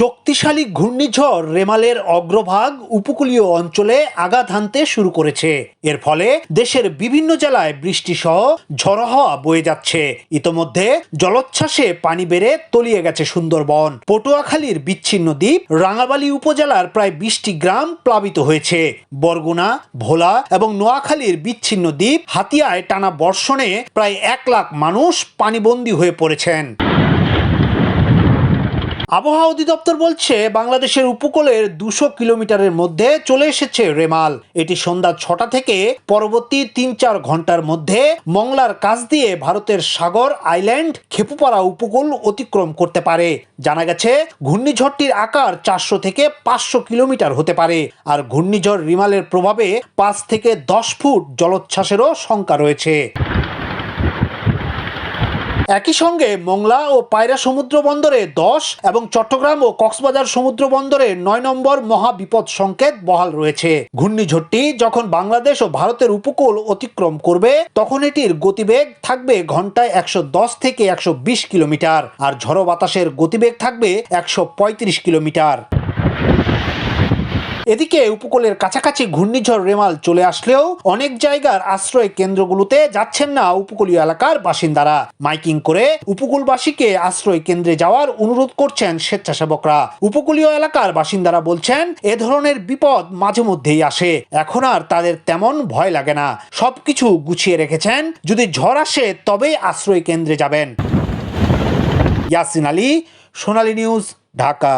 শক্তিশালী ঘূর্ণিঝড় রেমালের অগ্রভাগ উপকূলীয় অঞ্চলে আঘাত হানতে শুরু করেছে। এর ফলে দেশের বিভিন্ন জেলায় বৃষ্টি সহ ঝড়ো হাওয়া বয়ে যাচ্ছে। ইতোমধ্যে জলোচ্ছ্বাসে পানি বেড়ে তলিয়ে গেছে সুন্দরবন। পটুয়াখালীর বিচ্ছিন্ন দ্বীপ রাঙাবালি উপজেলার প্রায় বিশটি গ্রাম প্লাবিত হয়েছে। বরগুনা, ভোলা এবং নোয়াখালীর বিচ্ছিন্ন দ্বীপ হাতিয়ায় টানা বর্ষণে প্রায় এক লাখ মানুষ পানিবন্দী হয়ে পড়েছেন। আবহাওয়া অধিদপ্তর বলছে, বাংলাদেশের উপকূলের দুশো কিলোমিটারের মধ্যে চলে এসেছে রেমাল। এটি সন্ধ্যা ছটা থেকে পরবর্তী তিন চার ঘণ্টার মধ্যে মংলার কাছ দিয়ে ভারতের সাগর আইল্যান্ড খেপুপাড়া উপকূল অতিক্রম করতে পারে। জানা গেছে, ঘূর্ণিঝড়টির আকার চারশো থেকে পাঁচশো কিলোমিটার হতে পারে, আর ঘূর্ণিঝড় রিমালের প্রভাবে পাঁচ থেকে দশ ফুট জলোচ্ছ্বাসেরও শঙ্কা রয়েছে। একই সঙ্গে মোংলা ও পায়রা সমুদ্র বন্দরে দশ এবং চট্টগ্রাম ও কক্সবাজার সমুদ্র বন্দরে নয় নম্বর মহা বিপদ সংকেত বহাল রয়েছে। ঘূর্ণিঝড়টি যখন বাংলাদেশ ও ভারতের উপকূল অতিক্রম করবে, তখন এটির গতিবেগ থাকবে ঘন্টায় একশো দশ থেকে একশো বিশ কিলোমিটার, আর ঝড়ো বাতাসের গতিবেগ থাকবে একশো পঁয়ত্রিশ কিলোমিটার। এদিকে উপকূলের কাছাকাছি ঘূর্ণিঝড় রেমাল চলে আসলেও অনেক জায়গার আশ্রয় কেন্দ্রগুলোতে যাচ্ছেন না উপকূলীয় এলাকার বাসিন্দারা। মাইকিং করে উপকূলবাসীকে আশ্রয় কেন্দ্রে যাওয়ার অনুরোধ করছেন স্বেচ্ছাসেবকরা। উপকূলীয় এলাকার বাসিন্দারা বলছেন, এ ধরনের বিপদ মাঝে মধ্যেই আসে। এখন আর তাদের তেমন ভয় লাগে না। সবকিছু গুছিয়ে রেখেছেন। যদি ঝড় আসে, তবেই আশ্রয় কেন্দ্রে যাবেন। ইয়াসিন আলী, সোনালী নিউজ, ঢাকা।